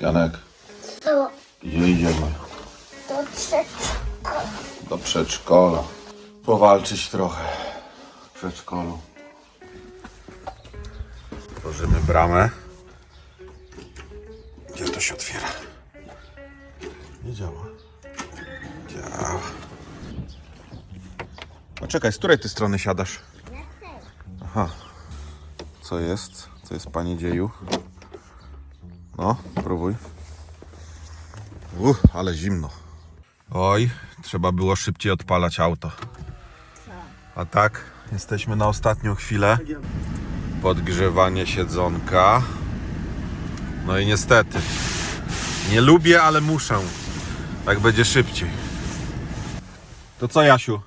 Janek, To gdzie idziemy? do przedszkola. Do przedszkola. Powalczyć trochę w przedszkolu. Tworzymy bramę. Gdzie to się otwiera? Nie działa. Działa. A czekaj, z której ty strony siadasz? Aha. Co jest? Co jest panie dzieju? No, próbuj. Uch, ale zimno. Oj, trzeba było szybciej odpalać auto. A tak, jesteśmy na ostatnią chwilę. Podgrzewanie siedzonka. No i niestety. Nie lubię, ale muszę. Tak będzie szybciej. To co, Jasiu?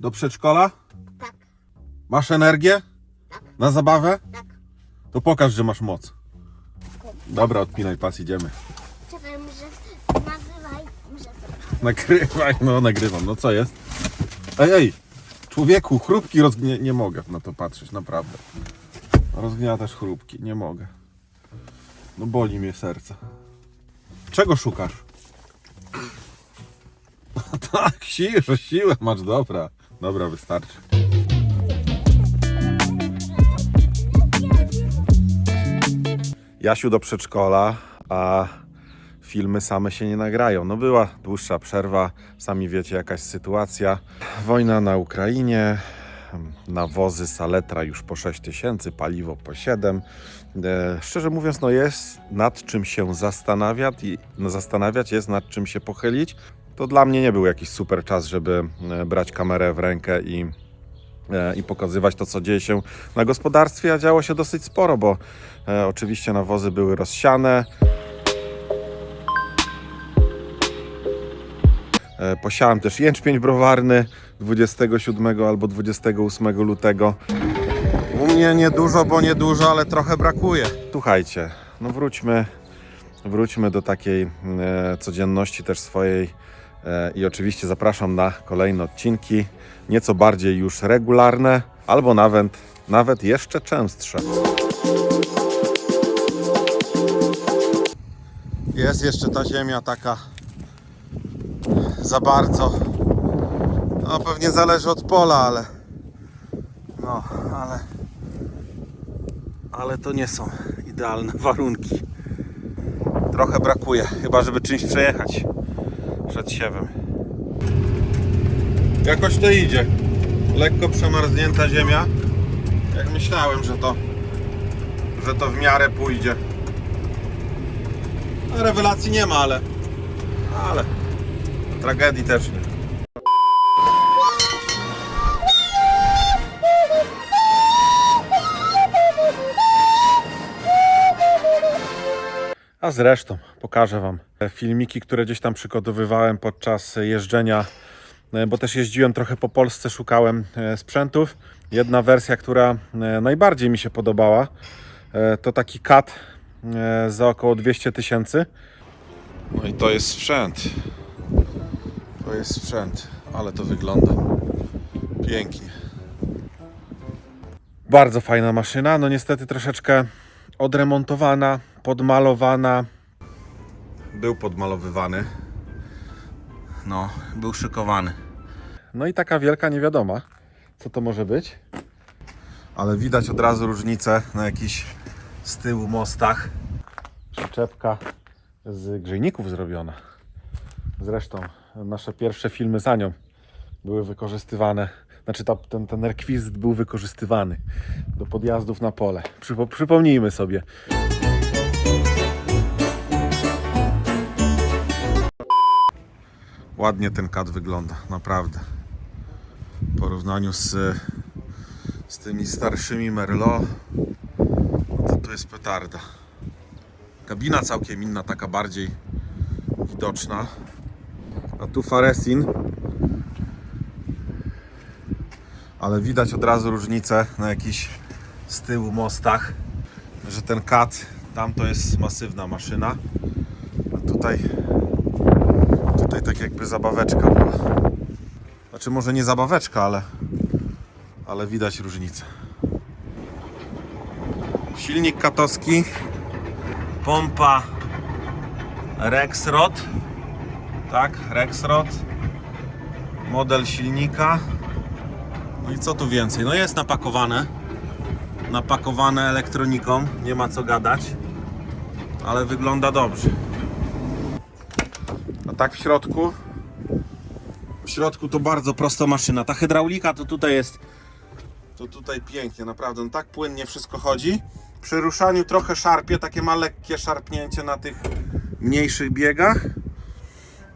Do przedszkola? Tak. Masz energię? Na zabawę? Tak. To pokaż, że masz moc. Dobra, odpinaj pas, idziemy. Czekaj, muszę nagrywaj. Muszę Nagrywaj, no nagrywam. No co jest? Ej, ej! Człowieku, chrupki rozgnie... Nie mogę na to patrzeć, naprawdę. Rozgniatasz chrupki, nie mogę. No boli mnie serce. Czego szukasz? tak, siłę, siłę masz, dobra. Dobra, wystarczy. Jasiu do przedszkola, a filmy same się nie nagrają. No była dłuższa przerwa, sami wiecie jakaś sytuacja. Wojna na Ukrainie, nawozy Saletra już po 6 tysięcy, paliwo po 7. E, szczerze mówiąc, no jest nad czym się zastanawiać, i, no zastanawiać, jest nad czym się pochylić. To dla mnie nie był jakiś super czas, żeby e, brać kamerę w rękę i i pokazywać to, co dzieje się na gospodarstwie, a działo się dosyć sporo, bo e, oczywiście nawozy były rozsiane. E, posiałem też jęczmień browarny 27 albo 28 lutego. U mnie niedużo, bo niedużo, ale trochę brakuje. Słuchajcie, no wróćmy, wróćmy do takiej e, codzienności też swojej e, i oczywiście zapraszam na kolejne odcinki, nieco bardziej już regularne, albo nawet, nawet jeszcze częstsze. Jest jeszcze ta ziemia taka za bardzo. No pewnie zależy od pola, ale no, ale ale to nie są idealne warunki. Trochę brakuje, chyba żeby czymś przejechać przed siewem. Jakoś to idzie. Lekko przemarznięta ziemia. Jak myślałem, że to że to w miarę pójdzie. No, rewelacji nie ma, ale ale tragedii też nie. A zresztą pokażę Wam filmiki, które gdzieś tam przygotowywałem podczas jeżdżenia, bo też jeździłem trochę po Polsce, szukałem e, sprzętów. Jedna wersja, która e, najbardziej mi się podobała, e, to taki kat e, za około 200 tysięcy. No i to jest sprzęt. To jest sprzęt, ale to wygląda pięknie. Bardzo fajna maszyna, no niestety troszeczkę odremontowana, podmalowana. Był podmalowywany. No, był szykowany. No i taka wielka niewiadoma, co to może być. Ale widać od razu różnicę na jakichś z tyłu mostach. Przyczepka z grzejników zrobiona. Zresztą nasze pierwsze filmy za nią były wykorzystywane. Znaczy ta, ten, ten rekwizyt był wykorzystywany do podjazdów na pole. Przypo, przypomnijmy sobie. Ładnie ten kat wygląda, naprawdę. W porównaniu z, z tymi starszymi Merlot, no to tu jest petarda. Kabina całkiem inna, taka bardziej widoczna. A tu Faresin. Ale widać od razu różnicę na jakichś z tyłu mostach, że ten kat tam to jest masywna maszyna. A tutaj tutaj tak jakby zabaweczka była. Znaczy może nie zabaweczka, ale ale widać różnicę. Silnik katowski, pompa Rexrod. Tak, Rexrod. Model silnika. No i co tu więcej? No jest napakowane. Napakowane elektroniką, nie ma co gadać. Ale wygląda dobrze. Tak w środku. W środku to bardzo prosta maszyna. Ta hydraulika to tutaj jest. To tutaj pięknie, naprawdę. No tak płynnie wszystko chodzi. Przy ruszaniu trochę szarpie, takie ma lekkie szarpnięcie na tych mniejszych biegach.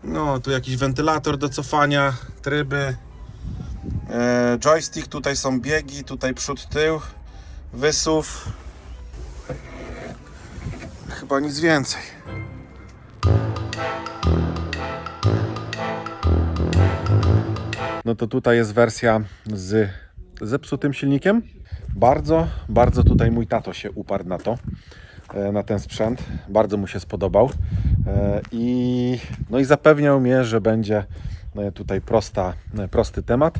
No, tu jakiś wentylator do cofania, tryby. E, joystick, tutaj są biegi, tutaj przód, tył, wysuw. Chyba nic więcej. No to tutaj jest wersja z zepsutym silnikiem. Bardzo, bardzo tutaj mój tato się uparł na to, e, na ten sprzęt. Bardzo mu się spodobał. E, I, no i zapewniał mnie, że będzie e, tutaj prosta, prosty temat.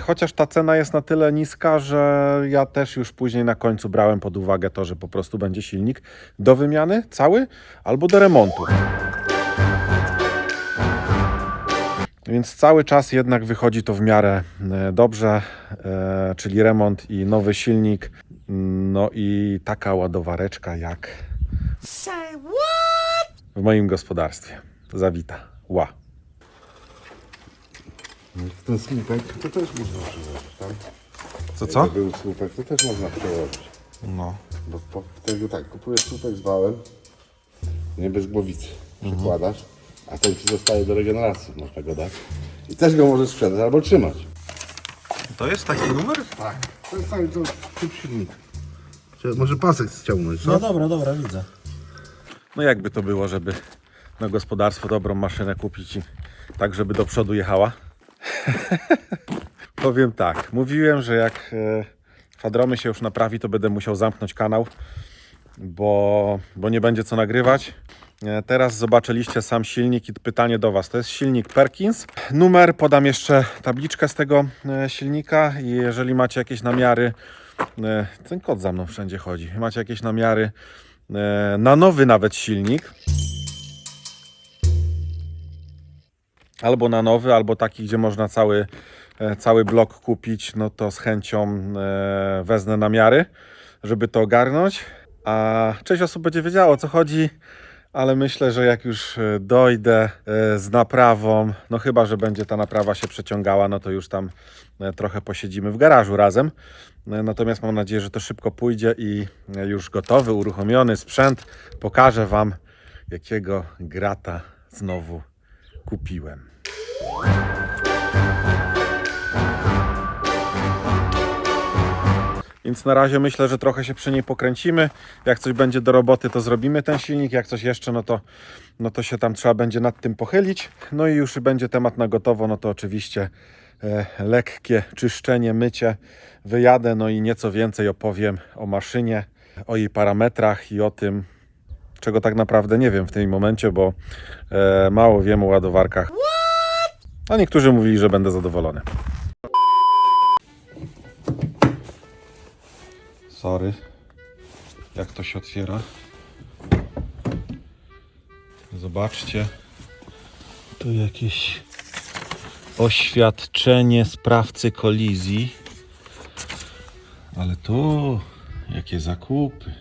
Chociaż ta cena jest na tyle niska, że ja też już później na końcu brałem pod uwagę to, że po prostu będzie silnik do wymiany cały albo do remontu. Więc cały czas jednak wychodzi to w miarę e, dobrze, e, czyli remont i nowy silnik, no i taka ładowareczka jak w moim gospodarstwie. Zawita. Ła. Ten słupek to też można przełożyć, tak? Co co? Jakby był słupek, to też można przełożyć. No. Bo po, wtedy tak, kupujesz słupek z wałem, nie bez głowicy, przykładasz, a ten ci zostaje do regeneracji, można go dać. I też go możesz sprzedać albo trzymać. To jest taki numer? Tak. To jest cały to typ silnika. Czy Może pasek ściągnąć, co? No dobra, dobra, widzę. No jakby to było, żeby na gospodarstwo dobrą maszynę kupić i tak, żeby do przodu jechała? Powiem tak, mówiłem, że jak e, Fadromy się już naprawi, to będę musiał zamknąć kanał, bo, bo nie będzie co nagrywać. E, Teraz zobaczyliście sam silnik i pytanie do Was. To jest silnik Perkins. Numer, podam jeszcze tabliczkę z tego e, silnika i jeżeli macie jakieś namiary, e, ten kot za mną wszędzie chodzi, macie jakieś namiary e, na nowy nawet silnik, albo na nowy, albo taki, gdzie można cały, e, cały blok kupić, no to z chęcią e, wezmę namiary, żeby to ogarnąć. A część osób będzie wiedziało o co chodzi, ale myślę, że jak już e, dojdę z naprawą, no chyba, że będzie ta naprawa się przeciągała, no to już tam trochę posiedzimy w garażu razem. Natomiast mam nadzieję, że to szybko pójdzie i już gotowy, uruchomiony sprzęt pokażę Wam, jakiego grata znowu kupiłem. Więc na razie myślę, że trochę się przy niej pokręcimy. Jak coś będzie do roboty, to zrobimy ten silnik. Jak coś jeszcze, no to, no to się tam trzeba będzie nad tym pochylić. No i już będzie temat na gotowo, no to oczywiście e, lekkie czyszczenie, mycie. Wyjadę, no i nieco więcej opowiem o maszynie, o jej parametrach i o tym, czego tak naprawdę nie wiem w tym momencie, bo e, mało wiem o ładowarkach. A niektórzy mówili, że będę zadowolony. Sorry. Jak to się otwiera? Zobaczcie. Tu jakieś oświadczenie sprawcy kolizji. Ale tu jakie zakupy.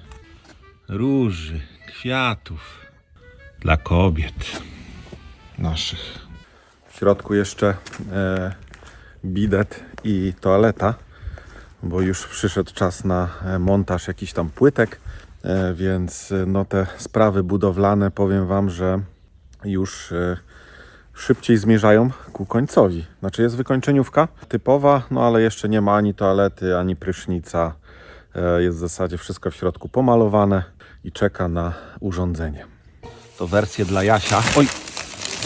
Róży, kwiatów. Dla kobiet naszych. W środku jeszcze e, bidet i toaleta bo już przyszedł czas na e, montaż jakichś tam płytek, e, więc e, no te sprawy budowlane powiem Wam, że już e, szybciej zmierzają ku końcowi. Znaczy jest wykończeniówka typowa, no ale jeszcze nie ma ani toalety, ani prysznica. E, Jest w zasadzie wszystko w środku pomalowane i czeka na urządzenie. To wersje dla Jasia. Oj,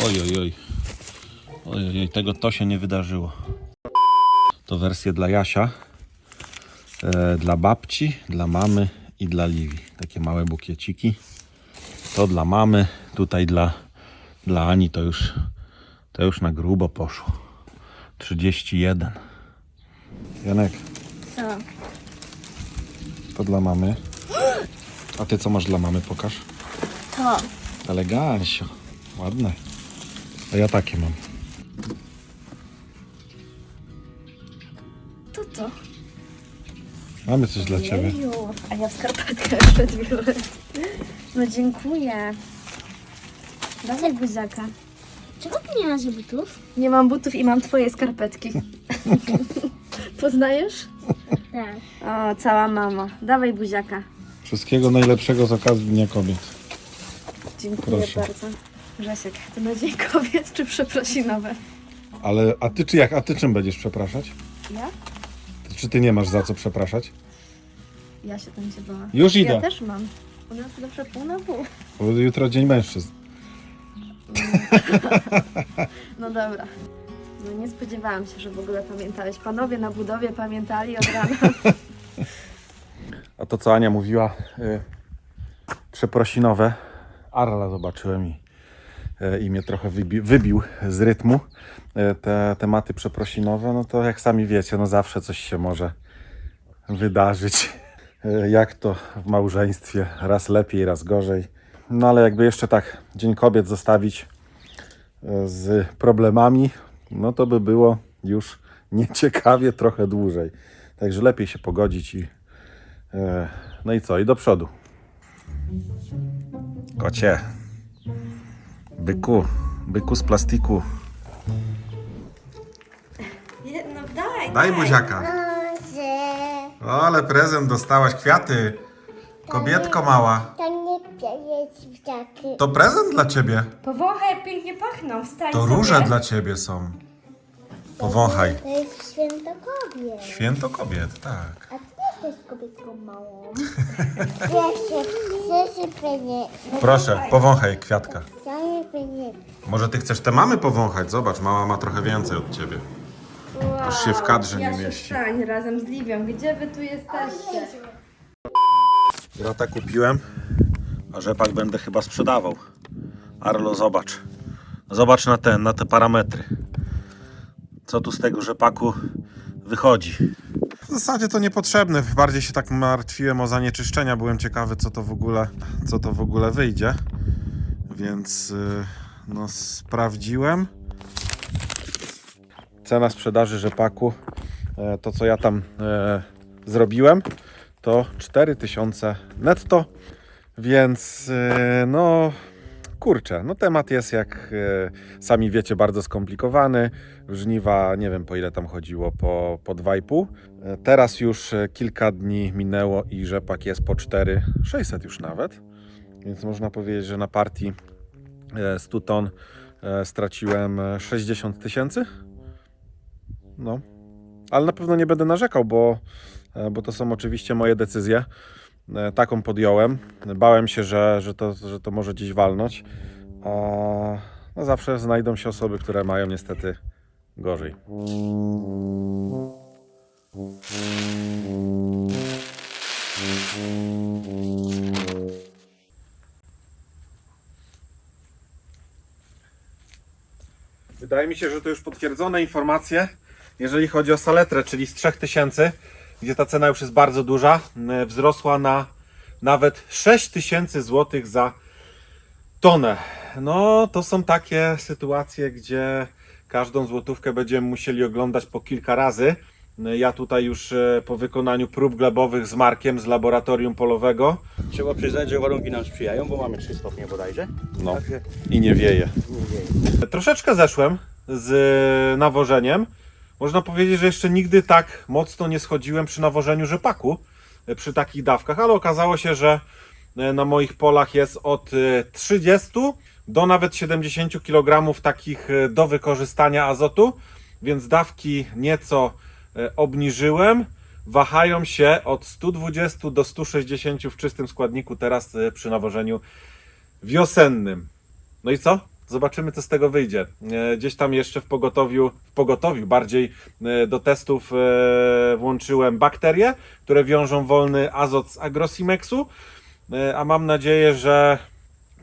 oj, oj, oj. Oj, oj, oj, tego to się nie wydarzyło. To wersje dla Jasia e, dla babci, dla mamy i dla Liwi. Takie małe bukieciki. To dla mamy, tutaj dla, dla Ani to już, to już na grubo poszło. 31. Janek, Co? To dla mamy. A ty co masz dla mamy? Pokaż. To. Elegancio. Ładne. A ja takie mam. To co? Mamy coś dla ciebie. Jeju, a ja w skarpetkę jeszcze biorę. No dziękuję. Dawaj buzaka. Czego ty nie masz butów? Nie mam butów i mam twoje skarpetki. Poznajesz? Tak. O, cała mama. Dawaj buziaka. Wszystkiego najlepszego z okazji Dnia Kobiet. Dziękuję Proszę. bardzo. Grzesiek, to na dzień kobiet czy przeprosinowe? Ale a ty czy jak? A ty czym będziesz przepraszać? Ja? Ty, czy ty nie masz za co przepraszać? Ja się tam cię bała. Już idę. Ja też mam. U nas zawsze pół na pół. Bo jutro dzień mężczyzn. No dobra. No nie spodziewałam się, że w ogóle pamiętałeś. Panowie na budowie pamiętali od rana. A to co Ania mówiła, y, przeprosinowe. Arla zobaczyłem i, y, i mnie trochę wybi, wybił z rytmu. Y, te tematy przeprosinowe, no to jak sami wiecie, no zawsze coś się może wydarzyć. Jak to w małżeństwie, raz lepiej, raz gorzej. No ale jakby jeszcze tak Dzień Kobiet zostawić z problemami, no to by było już nieciekawie trochę dłużej. Także lepiej się pogodzić i E, No i co? I do przodu. Kocie. Byku. Byku z plastiku. No daj, Daj buziaka. Może Ale prezent dostałaś, kwiaty. Kobietko mała. to To prezent dla ciebie. Powąchaj, jak pięknie pachną. Wstań To sobie. róże dla ciebie są. Powąchaj. To jest święto kobiet. Święto kobiet, tak. A ty jesteś kobietką małą. Cieszę, cieszę pewnie. Proszę, powąchaj kwiatka. Ja nie pewnie. Może ty chcesz te mamy powąchać? Zobacz, mama ma trochę więcej od ciebie. Wow. Aż się w kadrze nie Jasiu, mieści. wstań razem z Liwią. Gdzie wy tu jesteście? Grota kupiłem, a rzepak będę chyba sprzedawał. Arlo, zobacz. Zobacz na ten, na te parametry. Co tu z tego rzepaku wychodzi? W zasadzie to niepotrzebne. Bardziej się tak martwiłem o zanieczyszczenia. Byłem ciekawy, co to w ogóle, co to w ogóle wyjdzie. Więc yy, no, sprawdziłem. Cena sprzedaży rzepaku, e, to co ja tam e, zrobiłem, to 4000 netto, więc e, no kurczę, no temat jest jak e, sami wiecie bardzo skomplikowany. Żniwa nie wiem po ile tam chodziło, po, po 2,5. E, Teraz już e, kilka dni minęło i rzepak jest po 4,600 już nawet. Więc można powiedzieć, że na partii e, 100 ton e, straciłem e, 60 tysięcy. No, ale na pewno nie będę narzekał, bo bo to są oczywiście moje decyzje. E, Taką podjąłem. Bałem się, że, że, to, że to może gdzieś walnąć. A no zawsze znajdą się osoby, które mają niestety gorzej. Wydaje mi się, że to już potwierdzone informacje, jeżeli chodzi o saletrę, czyli z 3000, gdzie ta cena już jest bardzo duża, m, wzrosła na nawet 6000 zł za tonę. No, to są takie sytuacje, gdzie każdą złotówkę będziemy musieli oglądać po kilka razy. Ja tutaj już e, po wykonaniu prób glebowych z Markiem z laboratorium polowego. Trzeba przyznać, że warunki nam sprzyjają, bo mamy 3 stopnie bodajże. No. Także I nie wieje. nie wieje. Troszeczkę zeszłem z nawożeniem. Można powiedzieć, że jeszcze nigdy tak mocno nie schodziłem przy nawożeniu rzepaku, e, przy takich dawkach, ale okazało się, że e, na moich polach jest od e, 30 do nawet 70 kg takich e, do wykorzystania azotu, więc dawki nieco e, obniżyłem. Wahają się od 120 do 160 w czystym składniku teraz e, przy nawożeniu wiosennym. No i co? Zobaczymy, co z tego wyjdzie. E, Gdzieś tam jeszcze w pogotowiu, w pogotowiu bardziej e, do testów e, włączyłem bakterie, które wiążą wolny azot z agrosimexu, a mam nadzieję, że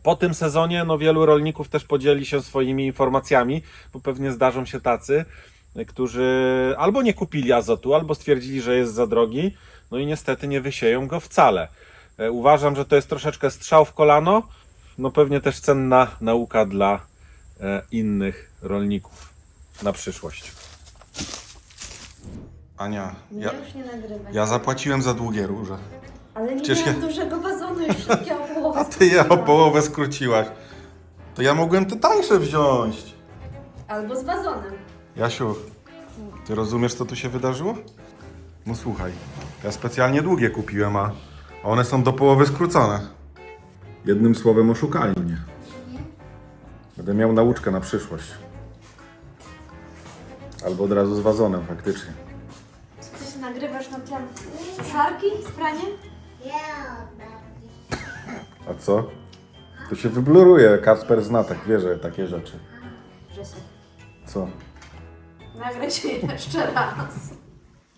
po tym sezonie no, wielu rolników też podzieli się swoimi informacjami, bo pewnie zdarzą się tacy, którzy albo nie kupili azotu, albo stwierdzili, że jest za drogi, no i niestety nie wysieją go wcale. Uważam, że to jest troszeczkę strzał w kolano, no pewnie też cenna nauka dla e, innych rolników na przyszłość. Ania, Nie, ja, już nie nagrywaj. ja zapłaciłem za długie róże. Ale nie Przecież miałam ja- dużego wazonu i wszystkie o połowę A ty je o połowę skróciłaś. To ja mogłem te tańsze wziąć. Albo z wazonem. Jasiu, ty rozumiesz, co tu się wydarzyło? No słuchaj, ja specjalnie długie kupiłem, a a one są do połowy skrócone. Jednym słowem oszukali mnie. Będę miał nauczkę na przyszłość. Albo od razu z wazonem, faktycznie. Coś nagrywasz na tle suszarki z praniem? A co? To się wybluruje. Kasper zna, tak wie, że takie rzeczy. Grzesiek, Co? nagraj się jeszcze raz.